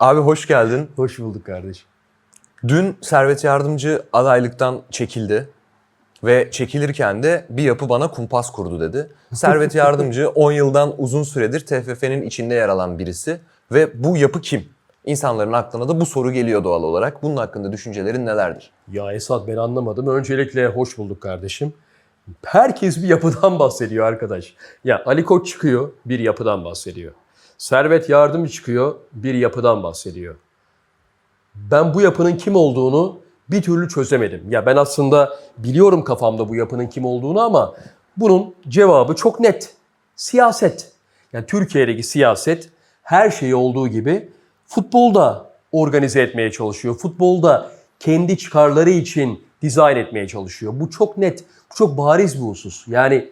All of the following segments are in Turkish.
Abi hoş geldin. Hoş bulduk kardeşim. Dün Servet Yardımcı adaylıktan çekildi. Ve çekilirken de bir yapı bana kumpas kurdu dedi. Servet Yardımcı 10 yıldan uzun süredir TFF'nin içinde yer alan birisi. Ve bu yapı kim? İnsanların aklına da bu soru geliyor doğal olarak. Bunun hakkında düşüncelerin nelerdir? Ya Esat ben anlamadım. Öncelikle hoş bulduk kardeşim. Herkes bir yapıdan bahsediyor arkadaş. Ya Ali Koç çıkıyor bir yapıdan bahsediyor. Servet Yardımcı çıkıyor bir yapıdan bahsediyor. Ben bu yapının kim olduğunu bir türlü çözemedim. Ya ben aslında biliyorum kafamda bu yapının kim olduğunu ama bunun cevabı çok net. Siyaset. Yani Türkiye'deki siyaset her şeyi olduğu gibi futbolda organize etmeye çalışıyor. Futbolda kendi çıkarları için dizayn etmeye çalışıyor. Bu çok net, bu çok bariz bir husus. Yani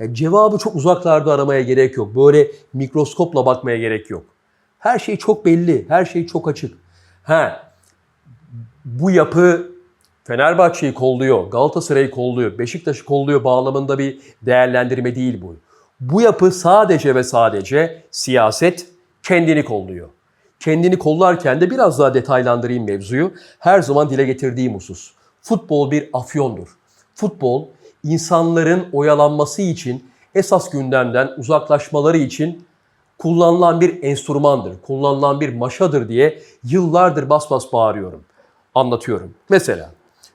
ya cevabı çok uzaklarda aramaya gerek yok. Böyle mikroskopla bakmaya gerek yok. Her şey çok belli, her şey çok açık. Ha, bu yapı Fenerbahçe'yi kolluyor, Galatasaray'ı kolluyor, Beşiktaş'ı kolluyor bağlamında bir değerlendirme değil bu. Bu yapı sadece ve sadece siyaset kendini kolluyor. Kendini kollarken de biraz daha detaylandırayım mevzuyu. Her zaman dile getirdiğim husus. Futbol bir afyondur. Futbol insanların oyalanması için esas gündemden uzaklaşmaları için kullanılan bir enstrümandır, kullanılan bir maşadır diye yıllardır bas bas bağırıyorum. Anlatıyorum. Mesela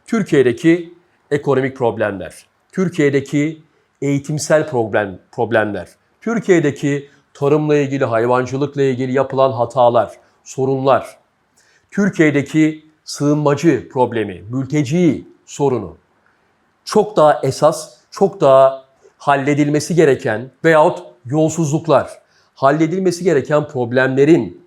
Türkiye'deki ekonomik problemler, Türkiye'deki eğitimsel problem problemler, Türkiye'deki tarımla ilgili, hayvancılıkla ilgili yapılan hatalar, sorunlar, Türkiye'deki sığınmacı problemi, mülteci sorunu çok daha esas, çok daha halledilmesi gereken veyahut yolsuzluklar, halledilmesi gereken problemlerin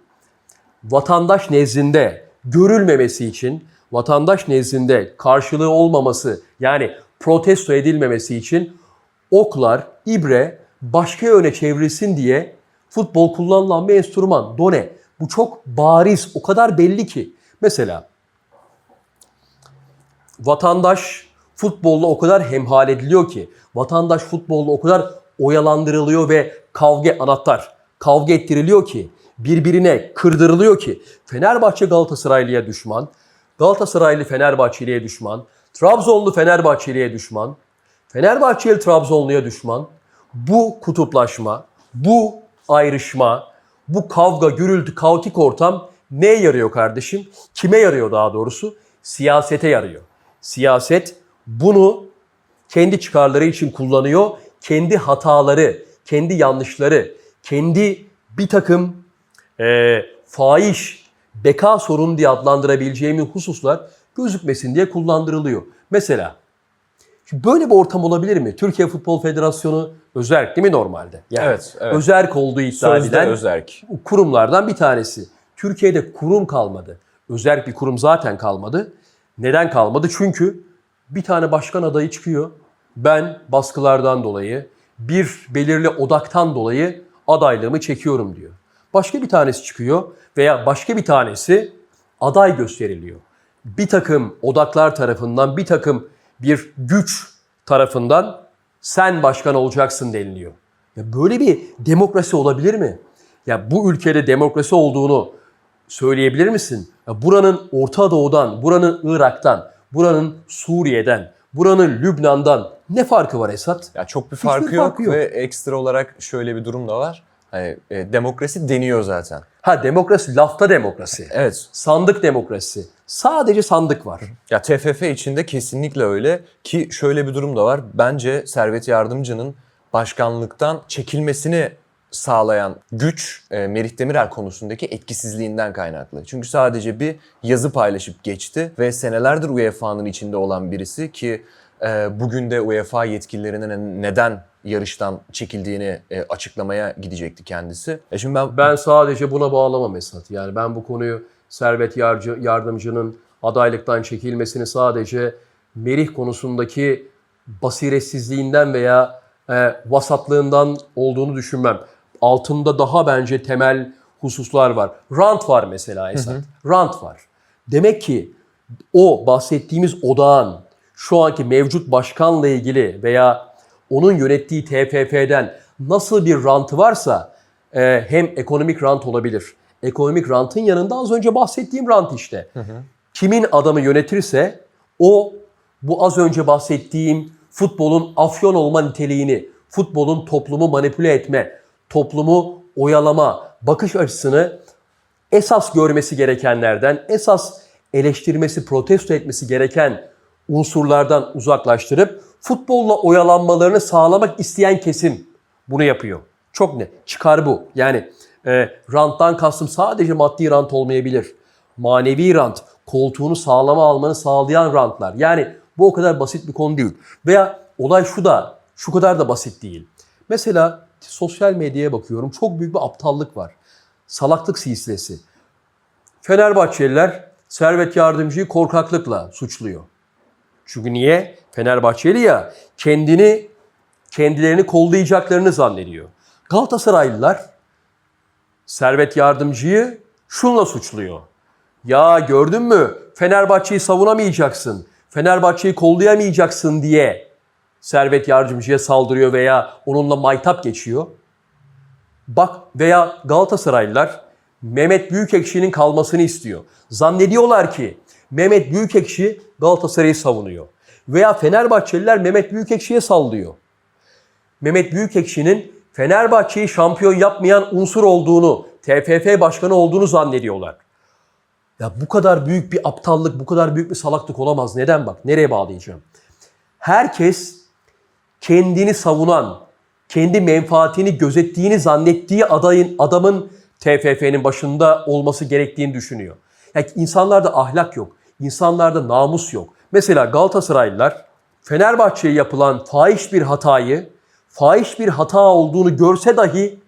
vatandaş nezdinde görülmemesi için, vatandaş nezdinde karşılığı olmaması yani protesto edilmemesi için oklar, ibre başka yöne çevrilsin diye futbol kullanılan bir enstrüman. Done. Bu çok bariz, o kadar belli ki. Mesela vatandaş futbolla o kadar hemhal ediliyor ki, vatandaş futbolla o kadar oyalandırılıyor ve kavga anahtar, kavga ettiriliyor ki, birbirine kırdırılıyor ki, Fenerbahçe Galatasaraylı'ya düşman, Galatasaraylı Fenerbahçeli'ye düşman, Trabzonlu Fenerbahçeli'ye düşman, Fenerbahçeli Trabzonlu'ya düşman. Bu kutuplaşma, bu ayrışma, bu kavga, gürültü, kaotik ortam neye yarıyor kardeşim? Kime yarıyor daha doğrusu? Siyasete yarıyor. Siyaset bunu kendi çıkarları için kullanıyor. Kendi hataları, kendi yanlışları, kendi bir takım e, fahiş, beka sorunu diye adlandırabileceğimiz hususlar gözükmesin diye kullandırılıyor. Mesela böyle bir ortam olabilir mi? Türkiye Futbol Federasyonu özerk değil mi normalde? Yani Evet, evet. Özerk olduğu iddia Sözde edilen özerk. kurumlardan bir tanesi. Türkiye'de kurum kalmadı. Özerk bir kurum zaten kalmadı. Neden kalmadı? Çünkü bir tane başkan adayı çıkıyor. Ben baskılardan dolayı, bir belirli odaktan dolayı adaylığımı çekiyorum diyor. Başka bir tanesi çıkıyor veya başka bir tanesi aday gösteriliyor. Bir takım odaklar tarafından, bir takım bir güç tarafından sen başkan olacaksın deniliyor. Ya böyle bir demokrasi olabilir mi? Ya bu ülkede demokrasi olduğunu söyleyebilir misin? Ya buranın Orta Doğu'dan, buranın Irak'tan, buranın Suriye'den, buranın Lübnan'dan ne farkı var Esat? Ya çok bir Hiçbir farkı yok, farkı yok. ve ekstra olarak şöyle bir durum da var. Hani e, demokrasi deniyor zaten. Ha demokrasi, lafta demokrasi. Evet. Sandık demokrasi. Sadece sandık var. Ya TFF içinde kesinlikle öyle ki şöyle bir durum da var. Bence Servet Yardımcı'nın başkanlıktan çekilmesini sağlayan güç e, Merih Demirel konusundaki etkisizliğinden kaynaklı. Çünkü sadece bir yazı paylaşıp geçti ve senelerdir UEFA'nın içinde olan birisi ki e, bugün de UEFA yetkililerinin neden yarıştan çekildiğini e, açıklamaya gidecekti kendisi. E şimdi ben, Ben sadece buna bağlamam Esat. Yani ben bu konuyu Servet Yarcı, Yardımcı'nın adaylıktan çekilmesini sadece Merih konusundaki basiretsizliğinden veya e, vasatlığından olduğunu düşünmem. Altında daha bence temel hususlar var. Rant var mesela Esat. Rant var. Demek ki o bahsettiğimiz odağın şu anki mevcut başkanla ilgili veya onun yönettiği TFF'den nasıl bir rantı varsa e, hem ekonomik rant olabilir, Ekonomik rantın yanında az önce bahsettiğim rant işte. Kimin adamı yönetirse o bu az önce bahsettiğim futbolun afyon olma niteliğini, futbolun toplumu manipüle etme, toplumu oyalama bakış açısını esas görmesi gerekenlerden, esas eleştirmesi, protesto etmesi gereken unsurlardan uzaklaştırıp futbolla oyalanmalarını sağlamak isteyen kesim bunu yapıyor. Çok net. Çıkar bu. Yani e, ranttan kastım sadece maddi rant olmayabilir. Manevi rant, koltuğunu sağlama almanı sağlayan rantlar. Yani bu o kadar basit bir konu değil. Veya olay şu da, şu kadar da basit değil. Mesela sosyal medyaya bakıyorum. Çok büyük bir aptallık var. Salaklık silsilesi. Fenerbahçeliler Servet Yardımcı'yı korkaklıkla suçluyor. Çünkü niye? Fenerbahçeli ya kendini kendilerini kollayacaklarını zannediyor. Galatasaraylılar Servet Yardımcı'yı şunla suçluyor. Ya gördün mü? Fenerbahçe'yi savunamayacaksın. Fenerbahçe'yi kollayamayacaksın diye Servet Yardımcı'ya saldırıyor veya onunla maytap geçiyor. Bak veya Galatasaraylılar Mehmet Büyükekşi'nin kalmasını istiyor. Zannediyorlar ki Mehmet Büyükekşi Galatasaray'ı savunuyor. Veya Fenerbahçeliler Mehmet Büyükekşi'ye sallıyor. Mehmet Büyükekşi'nin Fenerbahçe'yi şampiyon yapmayan unsur olduğunu, TFF başkanı olduğunu zannediyorlar. Ya bu kadar büyük bir aptallık, bu kadar büyük bir salaklık olamaz. Neden bak? Nereye bağlayacağım? Herkes kendini savunan, kendi menfaatini gözettiğini zannettiği adayın adamın TFF'nin başında olması gerektiğini düşünüyor. Yani insanlarda ahlak yok, insanlarda namus yok. Mesela Galatasaraylılar Fenerbahçe'ye yapılan fahiş bir hatayı, fahiş bir hata olduğunu görse dahi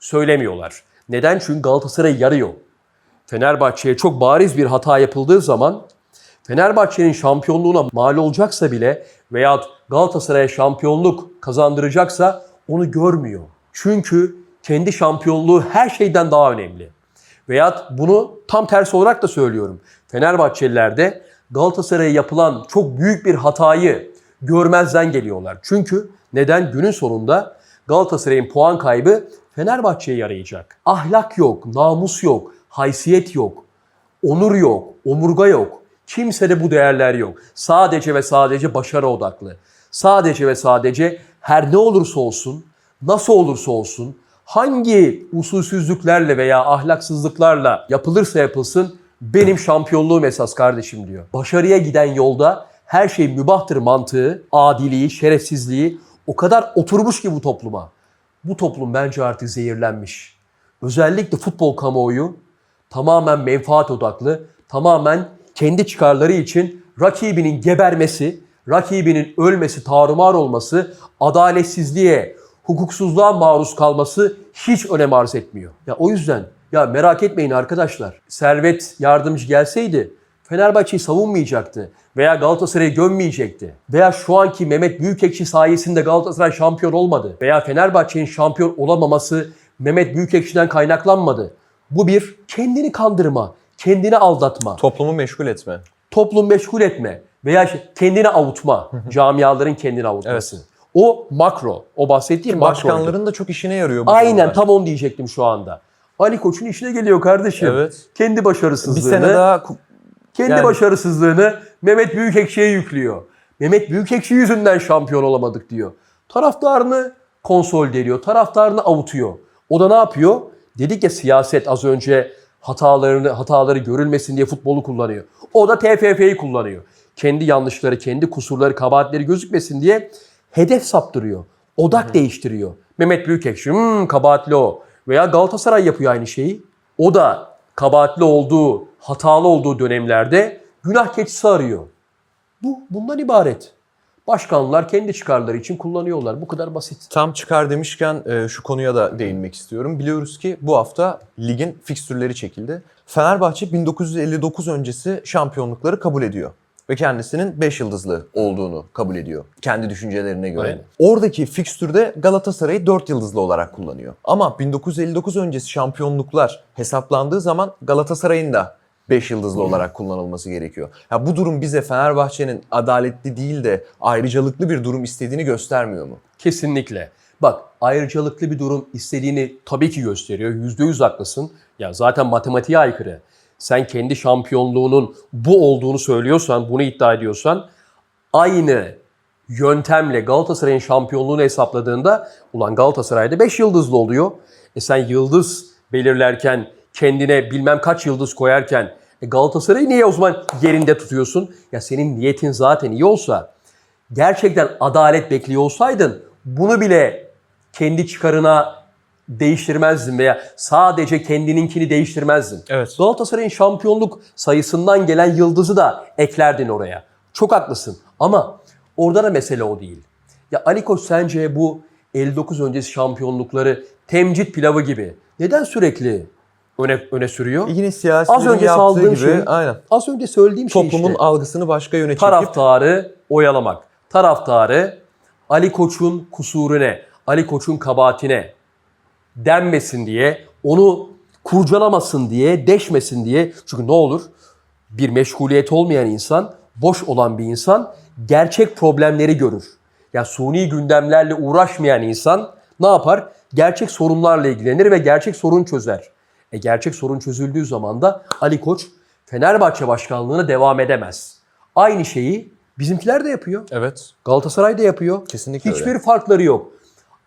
söylemiyorlar. Neden? Çünkü Galatasaray yarıyor. Fenerbahçe'ye çok bariz bir hata yapıldığı zaman Fenerbahçe'nin şampiyonluğuna mal olacaksa bile veya Galatasaray'a şampiyonluk kazandıracaksa onu görmüyor. Çünkü kendi şampiyonluğu her şeyden daha önemli. Veyahut bunu tam tersi olarak da söylüyorum. Fenerbahçeliler de Galatasaray'a yapılan çok büyük bir hatayı görmezden geliyorlar. Çünkü neden? Günün sonunda Galatasaray'ın puan kaybı Fenerbahçe'ye yarayacak. Ahlak yok, namus yok, haysiyet yok, onur yok, omurga yok. Kimsede bu değerler yok. Sadece ve sadece başarı odaklı. Sadece ve sadece her ne olursa olsun, nasıl olursa olsun, hangi usulsüzlüklerle veya ahlaksızlıklarla yapılırsa yapılsın benim şampiyonluğum esas kardeşim diyor. Başarıya giden yolda her şey mübahtır mantığı, adiliği, şerefsizliği o kadar oturmuş ki bu topluma. Bu toplum bence artık zehirlenmiş. Özellikle futbol kamuoyu tamamen menfaat odaklı, tamamen kendi çıkarları için rakibinin gebermesi, rakibinin ölmesi, tarumar olması, adaletsizliğe, hukuksuzluğa maruz kalması hiç önem arz etmiyor. Ya o yüzden ya merak etmeyin arkadaşlar. Servet yardımcı gelseydi Fenerbahçe'yi savunmayacaktı veya Galatasaray'ı gömmeyecekti. Veya şu anki Mehmet Büyükekşi sayesinde Galatasaray şampiyon olmadı. Veya Fenerbahçe'nin şampiyon olamaması Mehmet Büyükekşi'den kaynaklanmadı. Bu bir kendini kandırma, kendini aldatma Toplumu meşgul etme. toplum meşgul etme veya işte kendini avutma, camiaların kendini avutması. O makro, o bahsettiğim makro. Başkanların da çok işine yarıyor bu Aynen konular. tam onu diyecektim şu anda. Ali Koç'un işine geliyor kardeşim. Evet. Kendi Bir başarısızlığını, sene daha kendi yani- başarısızlığını Mehmet Büyükekşi'ye yüklüyor. Mehmet Büyükekşi yüzünden şampiyon olamadık diyor. Taraftarını konsolide ediyor, taraftarını avutuyor. O da ne yapıyor? Dedik ya siyaset az önce hatalarını hataları görülmesin diye futbolu kullanıyor. O da TFF'yi kullanıyor. Kendi yanlışları, kendi kusurları, kabahatleri gözükmesin diye hedef saptırıyor. Odak değiştiriyor. Mehmet Büyükekşi, hmm, kabahatli o. Veya Galatasaray yapıyor aynı şeyi. O da kabahatli olduğu, hatalı olduğu dönemlerde günah keçisi arıyor. Bu bundan ibaret. Başkanlar kendi çıkarları için kullanıyorlar. Bu kadar basit. Tam çıkar demişken e, şu konuya da değinmek istiyorum. Biliyoruz ki bu hafta ligin fikstürleri çekildi. Fenerbahçe 1959 öncesi şampiyonlukları kabul ediyor. Ve kendisinin 5 yıldızlı olduğunu kabul ediyor. Kendi düşüncelerine göre. Aynen. Oradaki fikstürde Galatasaray'ı 4 yıldızlı olarak kullanıyor. Ama 1959 öncesi şampiyonluklar hesaplandığı zaman Galatasaray'ın da 5 yıldızlı olarak kullanılması gerekiyor. Ya bu durum bize Fenerbahçe'nin adaletli değil de ayrıcalıklı bir durum istediğini göstermiyor mu? Kesinlikle. Bak ayrıcalıklı bir durum istediğini tabii ki gösteriyor. Yüzde yüz haklısın. Ya zaten matematiğe aykırı. Sen kendi şampiyonluğunun bu olduğunu söylüyorsan, bunu iddia ediyorsan aynı yöntemle Galatasaray'ın şampiyonluğunu hesapladığında ulan Galatasaray'da 5 yıldızlı oluyor. E sen yıldız belirlerken kendine bilmem kaç yıldız koyarken e Galatasaray'ı niye o zaman yerinde tutuyorsun? Ya senin niyetin zaten iyi olsa gerçekten adalet bekliyor olsaydın bunu bile kendi çıkarına değiştirmezdin veya sadece kendininkini değiştirmezdin. Evet. Galatasaray'ın şampiyonluk sayısından gelen yıldızı da eklerdin oraya. Çok haklısın ama orada da mesele o değil. Ya Ali Koç sence bu 59 öncesi şampiyonlukları temcit pilavı gibi neden sürekli öne öne sürüyor? Yine siyasilerin Az önce yaptığı gibi şey, aynen. az önce söylediğim şey Toplumun işte. algısını başka yöne çekip Taraftarı oyalamak. Taraftarı Ali Koç'un kusurune, Ali Koç'un kabahatine denmesin diye, onu kurcalamasın diye, deşmesin diye. Çünkü ne olur? Bir meşguliyet olmayan insan, boş olan bir insan gerçek problemleri görür. Ya suni gündemlerle uğraşmayan insan ne yapar? Gerçek sorunlarla ilgilenir ve gerçek sorun çözer. E gerçek sorun çözüldüğü zaman da Ali Koç Fenerbahçe başkanlığına devam edemez. Aynı şeyi bizimkiler de yapıyor. evet. Galatasaray da yapıyor. Kesinlikle Hiçbir öyle. farkları yok.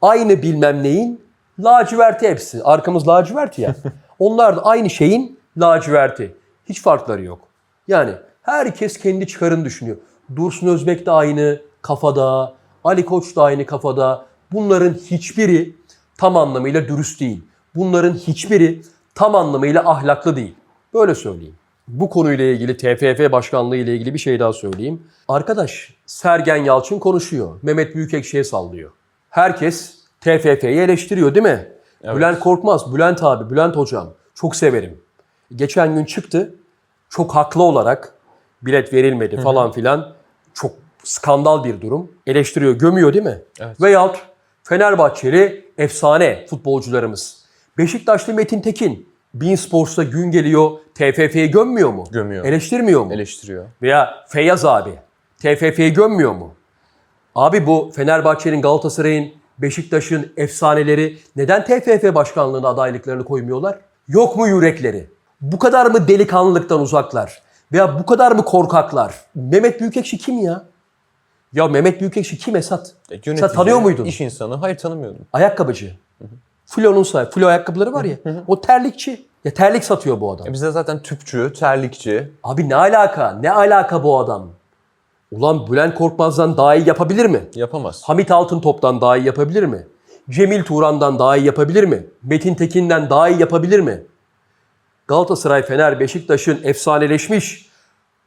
Aynı bilmem neyin laciverti hepsi. Arkamız lacivert ya. Onlar da aynı şeyin laciverti. Hiç farkları yok. Yani herkes kendi çıkarını düşünüyor. Dursun Özbek de aynı kafada. Ali Koç da aynı kafada. Bunların hiçbiri tam anlamıyla dürüst değil. Bunların hiçbiri tam anlamıyla ahlaklı değil. Böyle söyleyeyim. Bu konuyla ilgili TFF başkanlığı ile ilgili bir şey daha söyleyeyim. Arkadaş Sergen Yalçın konuşuyor. Mehmet Büyükekşi'ye sallıyor. Herkes TFF'yi eleştiriyor değil mi? Bülent Korkmaz, Bülent abi, Bülent hocam çok severim. Geçen gün çıktı. Çok haklı olarak bilet verilmedi falan filan. Çok skandal bir durum. Eleştiriyor, gömüyor değil mi? Evet. Veyahut Fenerbahçeli efsane futbolcularımız. Beşiktaşlı Metin Tekin. Bein Sports'ta gün geliyor TFF'yi gömmüyor mu? Gömüyor. Eleştirmiyor mu? eleştiriyor. Veya Feyyaz abi TFF'yi gömmüyor mu? Abi bu Fenerbahçe'nin, Galatasaray'ın, Beşiktaş'ın efsaneleri neden TFF başkanlığına adaylıklarını koymuyorlar? Yok mu yürekleri? Bu kadar mı delikanlılıktan uzaklar? Veya bu kadar mı korkaklar? Mehmet Büyükekşi kim ya? Ya Mehmet Büyükekşi kim Esat? E, Sen tanıyor muydun? İş insanı. Hayır tanımıyordum. Ayakkabıcı. Flo'nun sahibi. Flo ayakkabıları var ya. o terlikçi. Ya terlik satıyor bu adam. E, bize zaten tüpçü, terlikçi. Abi ne alaka? Ne alaka bu adam? Ulan Bülent Korkmaz'dan daha iyi yapabilir mi? Yapamaz. Hamit Altıntop'tan daha iyi yapabilir mi? Cemil Turan'dan daha iyi yapabilir mi? Metin Tekin'den daha iyi yapabilir mi? Galatasaray, Fener, Beşiktaş'ın efsaneleşmiş,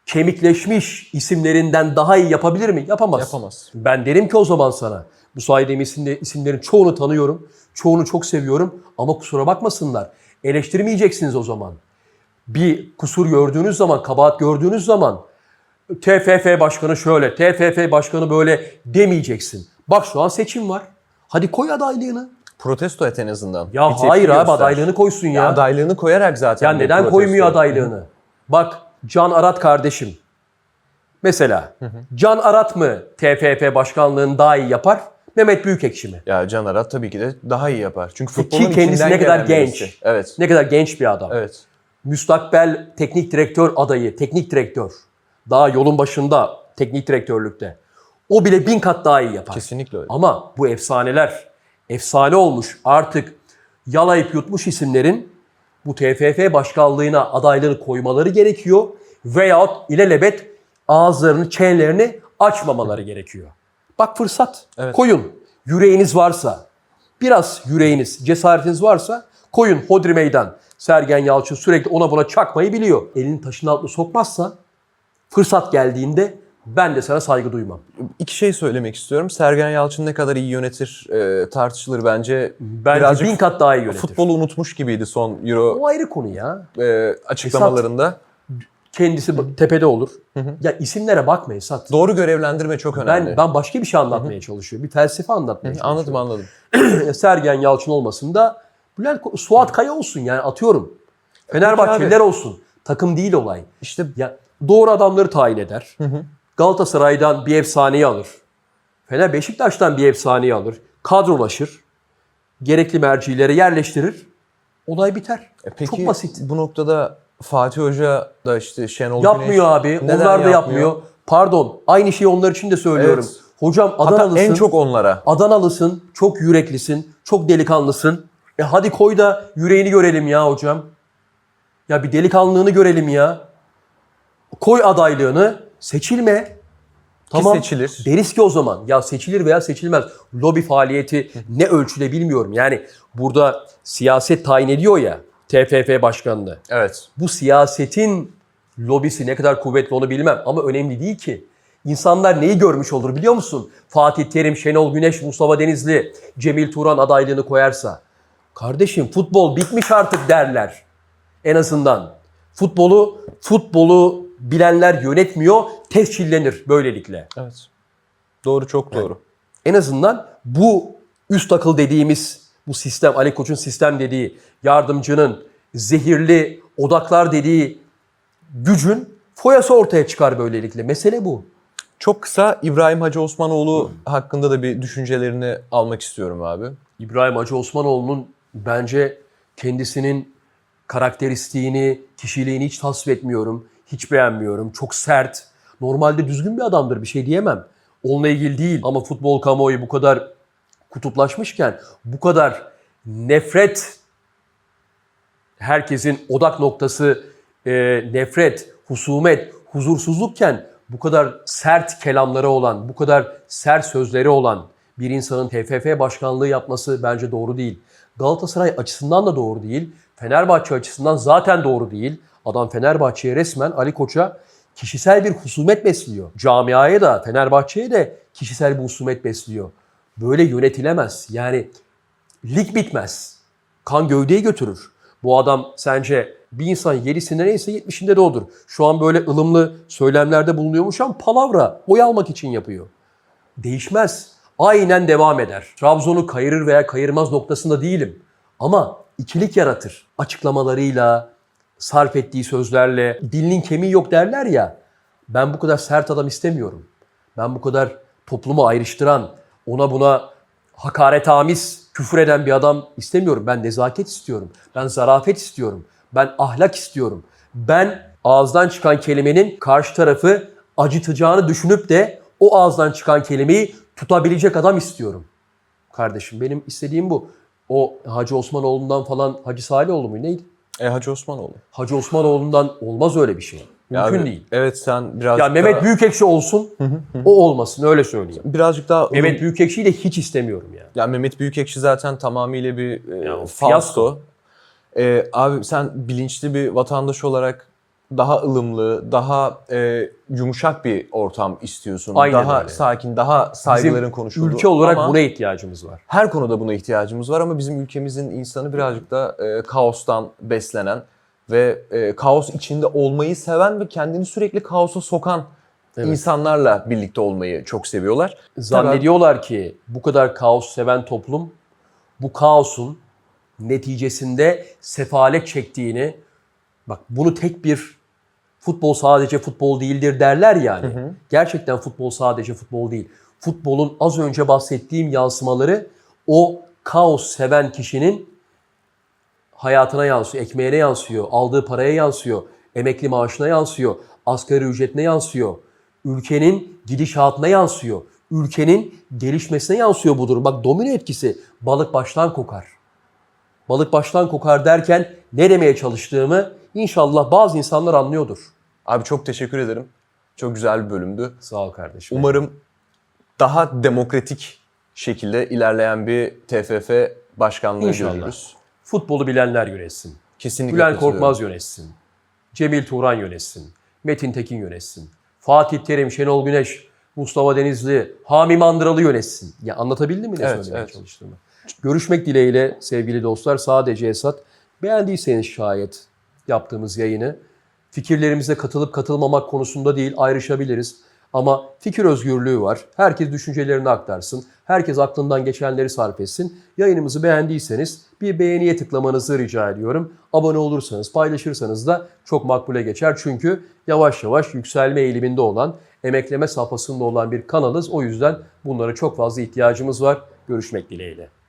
kemikleşmiş isimlerinden daha iyi yapabilir mi? Yapamaz. Yapamaz. Ben derim ki o zaman sana. Bu saydığım isimde, isimlerin çoğunu tanıyorum. Çoğunu çok seviyorum ama kusura bakmasınlar. Eleştirmeyeceksiniz o zaman. Bir kusur gördüğünüz zaman, kabahat gördüğünüz zaman TFF başkanı şöyle, TFF başkanı böyle demeyeceksin. Bak şu an seçim var. Hadi koy adaylığını. Protesto et en azından. Ya Bir hayır abi göster. adaylığını koysun ya. Ya adaylığını koyarak zaten. Ya neden protesto. koymuyor adaylığını? Bak Can Arat kardeşim. Mesela Can Arat mı TFF başkanlığını daha iyi yapar? Mehmet Büyükekşi mi? Ya Can Arat tabii ki de daha iyi yapar. Çünkü futbolun Ki kendisi ne kadar genç. birisi. Evet. Ne kadar genç bir adam. Evet. Müstakbel teknik direktör adayı, teknik direktör. Daha yolun başında teknik direktörlükte. O bile bin kat daha iyi yapar. Kesinlikle öyle. Ama bu efsaneler, efsane olmuş artık yalayıp yutmuş isimlerin bu TFF başkanlığına adaylığını koymaları gerekiyor. Veyahut ilelebet ağızlarını, çenelerini açmamaları gerekiyor. Bak fırsat. Evet. Koyun. Yüreğiniz varsa, biraz yüreğiniz, cesaretiniz varsa koyun Hodri Meydan. Sergen Yalçın sürekli ona buna çakmayı biliyor. Elini taşın altına sokmazsa fırsat geldiğinde ben de sana saygı duymam. İki şey söylemek istiyorum. Sergen Yalçın ne kadar iyi yönetir e, tartışılır bence. Bence Birazcık bin kat daha iyi yönetir. Futbolu unutmuş gibiydi son Euro O ayrı konu ya. e, açıklamalarında. Kendisi tepede olur. Ya isimlere bakma Esat. Doğru görevlendirme çok önemli. Ben ben başka bir şey anlatmaya çalışıyorum. Bir felsefe anlatmaya Anladım anladım. çalışıyorum. Sergen Yalçın olmasın da Bülent Ko- Suat Kaya olsun yani atıyorum. Fenerbahçeliler olsun. Takım değil olay. İşte Ya doğru adamları tayin eder. Galatasaray'dan bir efsaneyi alır. Fener Beşiktaş'tan bir efsaneyi alır. kadrolaşır. Gerekli mercilere yerleştirir. Olay biter. E Peki Çok basit. bu noktada Fatih Hoca da işte Şenol Yapmıyor Güneş abi. neden Onlar da yapmıyor. Pardon. Aynı şeyi onlar için de söylüyorum. Evet. Hocam Hatta Adanalısın. en çok onlara. Adanalısın. Çok yüreklisin. Çok delikanlısın. E hadi koy da yüreğini görelim ya hocam. Ya bir delikanlılığını görelim ya. Koy adaylığını. Seçilme. Tamam. seçilir. Deriz ki o zaman ya seçilir veya seçilmez. Lobi faaliyeti ne ölçüde bilmiyorum. Yani burada siyaset tayin ediyor ya TFF başkanlığı. Evet. Bu siyasetin lobisi ne kadar kuvvetli onu bilmem ama önemli değil ki. İnsanlar neyi görmüş olur biliyor musun? Fatih Terim, Şenol Güneş, Mustafa Denizli, Cemil Turan adaylığını koyarsa. Kardeşim futbol bitmiş artık derler. En azından. Futbolu, futbolu bilenler yönetmiyor, tescillenir böylelikle. Evet. Doğru çok doğru. En azından bu üst akıl dediğimiz bu sistem, Ali Koç'un sistem dediği, yardımcının zehirli odaklar dediği gücün foyası ortaya çıkar böylelikle. Mesele bu. Çok kısa İbrahim Hacı Osmanoğlu hakkında da bir düşüncelerini almak istiyorum abi. İbrahim Hacı Osmanoğlu'nun bence kendisinin karakteristiğini, kişiliğini hiç tasvip etmiyorum. Hiç beğenmiyorum. Çok sert. Normalde düzgün bir adamdır bir şey diyemem. Onunla ilgili değil ama futbol kamuoyu bu kadar kutuplaşmışken bu kadar nefret herkesin odak noktası e, nefret, husumet, huzursuzlukken bu kadar sert kelamları olan, bu kadar sert sözleri olan bir insanın TFF başkanlığı yapması bence doğru değil. Galatasaray açısından da doğru değil. Fenerbahçe açısından zaten doğru değil. Adam Fenerbahçe'ye resmen Ali Koç'a kişisel bir husumet besliyor. Camiaya da Fenerbahçe'ye de kişisel bir husumet besliyor. Böyle yönetilemez. Yani lig bitmez. Kan gövdeyi götürür. Bu adam sence bir insan 7'sinde neyse 70'inde de odur. Şu an böyle ılımlı söylemlerde bulunuyormuş ama palavra oy almak için yapıyor. Değişmez. Aynen devam eder. Trabzon'u kayırır veya kayırmaz noktasında değilim. Ama ikilik yaratır. Açıklamalarıyla, sarf ettiği sözlerle, dilinin kemiği yok derler ya. Ben bu kadar sert adam istemiyorum. Ben bu kadar toplumu ayrıştıran, ona buna hakaretamiz küfür eden bir adam istemiyorum. Ben nezaket istiyorum. Ben zarafet istiyorum. Ben ahlak istiyorum. Ben ağızdan çıkan kelimenin karşı tarafı acıtacağını düşünüp de o ağızdan çıkan kelimeyi tutabilecek adam istiyorum. Kardeşim benim istediğim bu. O Hacı Osmanoğlu'ndan falan Hacı Salihoğlu mu neydi? E Hacı Osmanoğlu. Hacı Osmanoğlu'ndan olmaz öyle bir şey. Ya Mümkün abi, değil. Evet sen birazcık Ya Mehmet daha, Büyükekşi olsun, o olmasın öyle söyleyeyim. birazcık daha Mehmet Büyükekşi'yi de hiç istemiyorum yani. Ya Mehmet Büyükekşi zaten tamamıyla bir e, Ya, falso. fiyasko. E, abi sen bilinçli bir vatandaş olarak daha ılımlı, daha e, yumuşak bir ortam istiyorsun. Aynen daha öyle. sakin, daha saygıların Bizim konuşulduğu. ülke olarak Ama buna ihtiyacımız var. her konuda buna ihtiyacımız var ama bizim ülkemizin insanı birazcık da e, kaostan beslenen ve e, kaos içinde olmayı seven ve kendini sürekli kaosa sokan Evet. insanlarla birlikte olmayı çok seviyorlar. Zannediyorlar ki bu kadar kaos seven toplum bu kaosun neticesinde sefalet çektiğini bak bunu tek bir futbol sadece futbol değildir derler yani. Gerçekten futbol sadece futbol değil. Futbolun az önce bahsettiğim yansımaları o kaos seven kişinin hayatına yansıyor, ekmeğine yansıyor, aldığı paraya yansıyor, emekli maaşına yansıyor, asgari ücretine yansıyor, ülkenin gidişatına yansıyor, ülkenin gelişmesine yansıyor bu durum. Bak domino etkisi balık baştan kokar. Balık baştan kokar derken ne demeye çalıştığımı inşallah bazı insanlar anlıyordur. Abi çok teşekkür ederim. Çok güzel bir bölümdü. Sağ ol kardeşim. Umarım daha demokratik şekilde ilerleyen bir TFF başkanlığı İnşallah. görürüz. Futbolu bilenler yönetsin. Kesinlikle Bülent. Korkmaz yönetsin. Cemil Turan yönetsin. Metin Tekin yönetsin. Fatih Terim, Şenol Güneş, Mustafa Denizli, Hami Mandıralı yönetsin. Ya anlatabildim mi ne Evet, söylemeye evet. çalıştığımı? Görüşmek dileğiyle sevgili dostlar. Sadece Esat. Beğendiyseniz şayet yaptığımız yayını fikirlerimize katılıp katılmamak konusunda değil ayrışabiliriz. Ama fikir özgürlüğü var. Herkes düşüncelerini aktarsın. Herkes aklından geçenleri sarf etsin. Yayınımızı beğendiyseniz bir beğeniye tıklamanızı rica ediyorum. Abone olursanız, paylaşırsanız da çok makbule geçer. Çünkü yavaş yavaş yükselme eğiliminde olan, emekleme safhasında olan bir kanalız. O yüzden bunlara çok fazla ihtiyacımız var. Görüşmek dileğiyle.